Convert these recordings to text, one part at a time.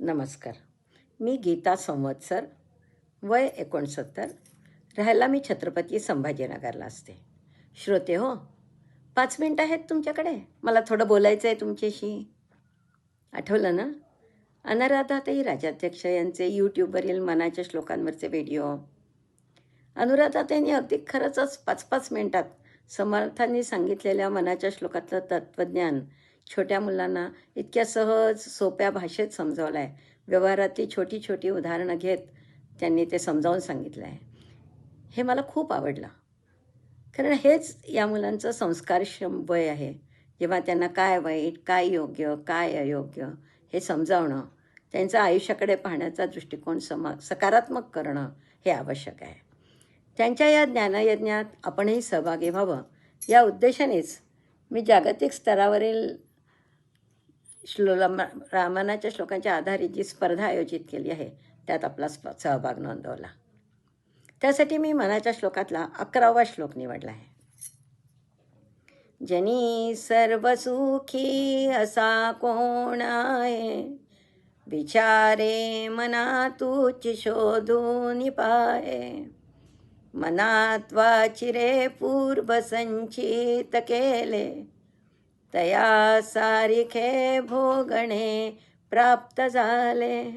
नमस्कार. मी गीता संवत्सर वय एकोणसत्तर. राहायला मी छत्रपती संभाजीनगरला असते. श्रोते हो पाच मिनटं आहेत तुमच्याकडे? मला थोडं बोलायचं आहे तुमच्याशी. आठवलं ना? अनुराधाताई राजाध्यक्ष यांचे यूट्यूबवरील मनाच्या श्लोकांवरचे व्हिडिओ. अनुराधाताईंनी अगदी खरंच पाच पाच मिनटात समर्थांनी सांगितलेल्या मनाच्या श्लोकातलं तत्त्वज्ञान छोट्या मुलांना इतक्या सहज सोप्या भाषेत समजावलं आहे व्यवहारातली छोटी छोटी उदाहरणं घेत त्यांनी ते समजावून सांगितलं आहे हे मला खूप आवडलं. कारण हेच या मुलांचं संस्कारक्षम वय आहे. जेव्हा त्यांना काय वाईट काय योग्य काय अयोग्य हे समजावणं त्यांचं आयुष्याकडे पाहण्याचा दृष्टिकोन समा सकारात्मक करणं हे आवश्यक आहे. त्यांच्या या ज्ञानयज्ञात आपणही सहभागी व्हावं. या उद्देशानेच मी जागतिक स्तरावरील श्लो रामानाच्या श्लोकांच्या आधारे जी स्पर्धा आयोजित केली आहे त्यात आपला स्प सहभाग नोंदवला. त्यासाठी मी मनाच्या श्लोकातला अकरावा श्लोक निवडला आहे. जनी सर्वसुखी असा कोण आहे? विचारे मना तूच शोधून पाहे. मनात वाचिरे पूर्व संचित केले. तया सारिखे भोगणे प्राप्त झाले.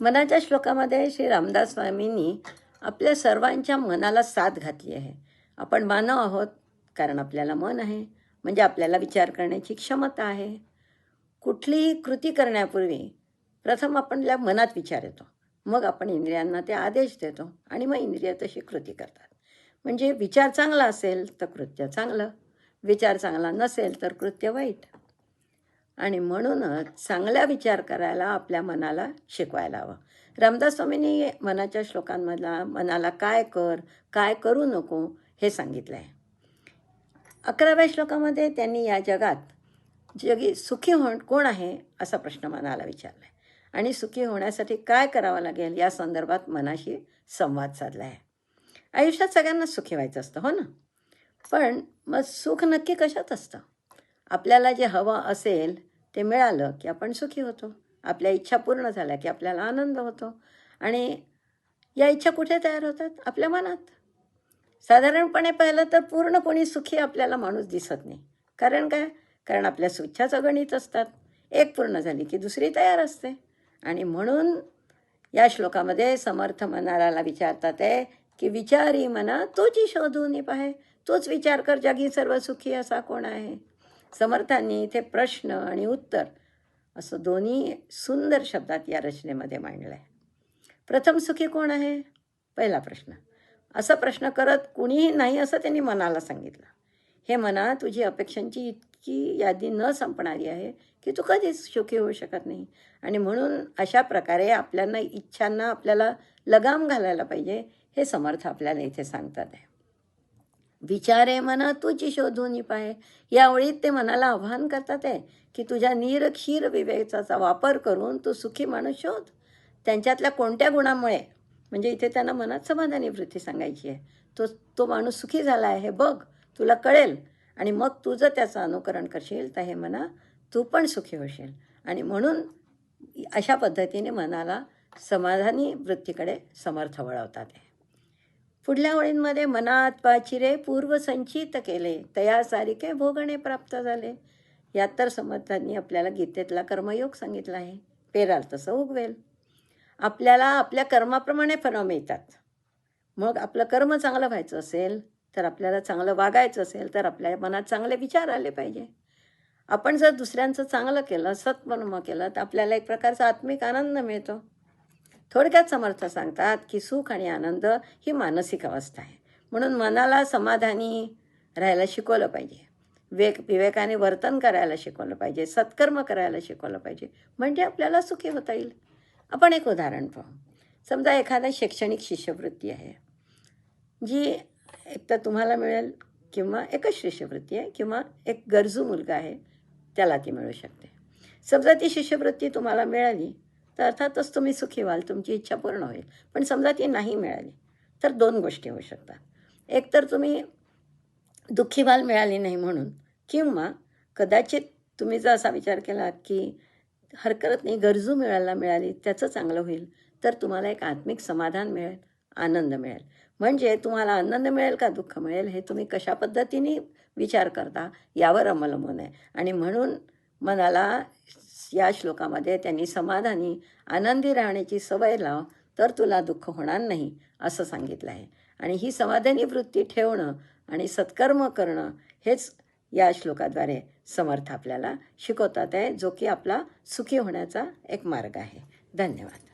मनाच्या श्लोकामध्ये श्री रामदास स्वामींनी आपल्या सर्वांच्या मनाला साथ घातली आहे. आपण मानव आहोत कारण आपल्याला मन आहे. म्हणजे आपल्याला विचार करण्याची क्षमता आहे. कुठलीही कृती करण्यापूर्वी प्रथम आपल्या मनात विचार येतो. मग आपण इंद्रियांना ते आदेश देतो आणि मग इंद्रिय तशी कृती करतात. म्हणजे विचार चांगला असेल तर कृत्य चांगलं. विचार चांगला नसेल तर कृत्य वाईट. आणि म्हणूनच चांगला विचार करायला आपल्या मनाला शिकवायला हवं. रामदास स्वामींनी मनाच्या श्लोकांमधला मनाला काय कर काय करू नको हे सांगितलं आहे अकराव्या श्लोकामध्ये त्यांनी या जगात जगी सुखी होण कोण आहे असा प्रश्न मनाला विचारला आहे आणि सुखी होण्यासाठी काय करावं लागेल या संदर्भात मनाशी संवाद साधला आहे आयुष्यात सगळ्यांना सुखी व्हायचं असतं हो ना? पण मग सुख नक्की कशात असतं? आपल्याला जे हवं असेल ते मिळालं की आपण सुखी होतो. आपल्या इच्छा पूर्ण झाल्या की आपल्याला आनंद होतो. आणि या इच्छा कुठे तयार होतात? आपल्या मनात. साधारणपणे पाहिलं तर पूर्ण कोणी सुखी आपल्याला माणूस दिसत नाही. कारण काय? कारण आपल्या स्वच्छाचं गणित असतात. एक पूर्ण झाली की दुसरी तयार असते. आणि म्हणून या श्लोकामध्ये समर्थ मनाला विचारतात आहे की विचारी मना तुझी शोधून पाहे. तोच विचार कर जगी सर्व सुखी असा कोण आहे? समर्थांनी इथे प्रश्न आणि उत्तर असं दोन्ही सुंदर शब्दात या रचनेमध्ये मांडलं आहे प्रथम सुखी कोण आहे? पहिला प्रश्न. असा प्रश्न करत कुणीही नाही असं त्यांनी मनाला सांगितलं. हे मना तुझी अपेक्षांची इतकी यादी न संपणारी आहे की तू कधीच सुखी होऊ शकत नाही. आणि म्हणून अशा प्रकारे आपल्याला इच्छांना आपल्याला लगाम घालायला पाहिजे हे समर्थ आपल्याला इथे सांगतात आहे. विचारे मना तुझी शोधून पाहे. या ओळीत ते मनाला आव्हान करतात आहे की तुझ्या निरक्षीर विवेकाचा वापर करून तू सुखी माणूस शोध. त्यांच्यातल्या कोणत्या गुणामुळे? म्हणजे इथे त्यांना मनात समाधानी वृत्ती सांगायची आहे. तो तो माणूस सुखी झाला आहे हे बघ तुला कळेल. आणि मग तुझं त्याचं अनुकरण करशील तर हे मना तू पण सुखी होशील. आणि म्हणून अशा पद्धतीने मनाला समाधानी वृत्तीकडे समर्थ वळवतात आहे. पुढल्या ओळींमध्ये मनात पाचिरे पूर्वसंचित केले. तया सारिके भोगणे प्राप्त झाले. यात तर समर्थांनी आपल्याला गीतेतला कर्मयोग सांगितला आहे. पेराल तसं उगवेल. आपल्याला आपल्या कर्माप्रमाणे फळं मिळतात. मग आपलं कर्म चांगलं व्हायचं असेल तर आपल्याला चांगलं वागायचं असेल तर आपल्या मनात चांगले विचार आले पाहिजे. आपण जर दुसऱ्यांचं चांगलं केलं सत्कर्म केलं तर आपल्याला एक प्रकारचा आत्मिक आनंद मिळतो. थोडक्यात समर्थ सांगतात की सुख आणि आनंद ही मानसिक अवस्था आहे. म्हणून मनाला समाधानी राहायला शिकवलं पाहिजे. वेक विवेकाने वर्तन करायला शिकवलं पाहिजे. सत्कर्म करायला शिकवलं पाहिजे. म्हणजे आपल्याला सुखी होता येईल. आपण एक उदाहरण पाहू. समजा एखादा शैक्षणिक शिष्यवृत्ती आहे. जी एक तर तुम्हाला मिळेल किंवा एकच शिष्यवृत्ती आहे किंवा एक गरजू मुलगा आहे त्याला ती मिळू शकते. समजा ती शिष्यवृत्ती तुम्हाला मिळाली तर अर्थातच तुम्ही सुखी व्हाल तुमची इच्छा पूर्ण होईल. पण समजा ती नाही मिळाली तर दोन गोष्टी होऊ शकतात. एक तर तुम्ही दुःखी व्हाल मिळाली नाही म्हणून किंवा कदाचित तुम्ही जर असा विचार केला की हरकत नाही गरजू मिळायला मिळाली त्याचं चांगलं होईल तर तुम्हाला एक आत्मिक समाधान मिळेल आनंद मिळेल. म्हणजे तुम्हाला आनंद मिळेल का दुःख मिळेल हे तुम्ही कशा पद्धतीने विचार करता यावर अवलंबून आहे. आणि म्हणून मनाला या श्लोकामध्ये त्यांनी समाधानी आनंदी राहण्याची सवय लाव तर तुला दुःख होणार नाही असं सांगितलं आहे. आणि ही समाधानी वृत्ती ठेवणं आणि सत्कर्म करणं हेच या श्लोकाद्वारे समर्थ आपल्याला शिकवतात आहे जो की आपला सुखी होण्याचा एक मार्ग आहे. धन्यवाद.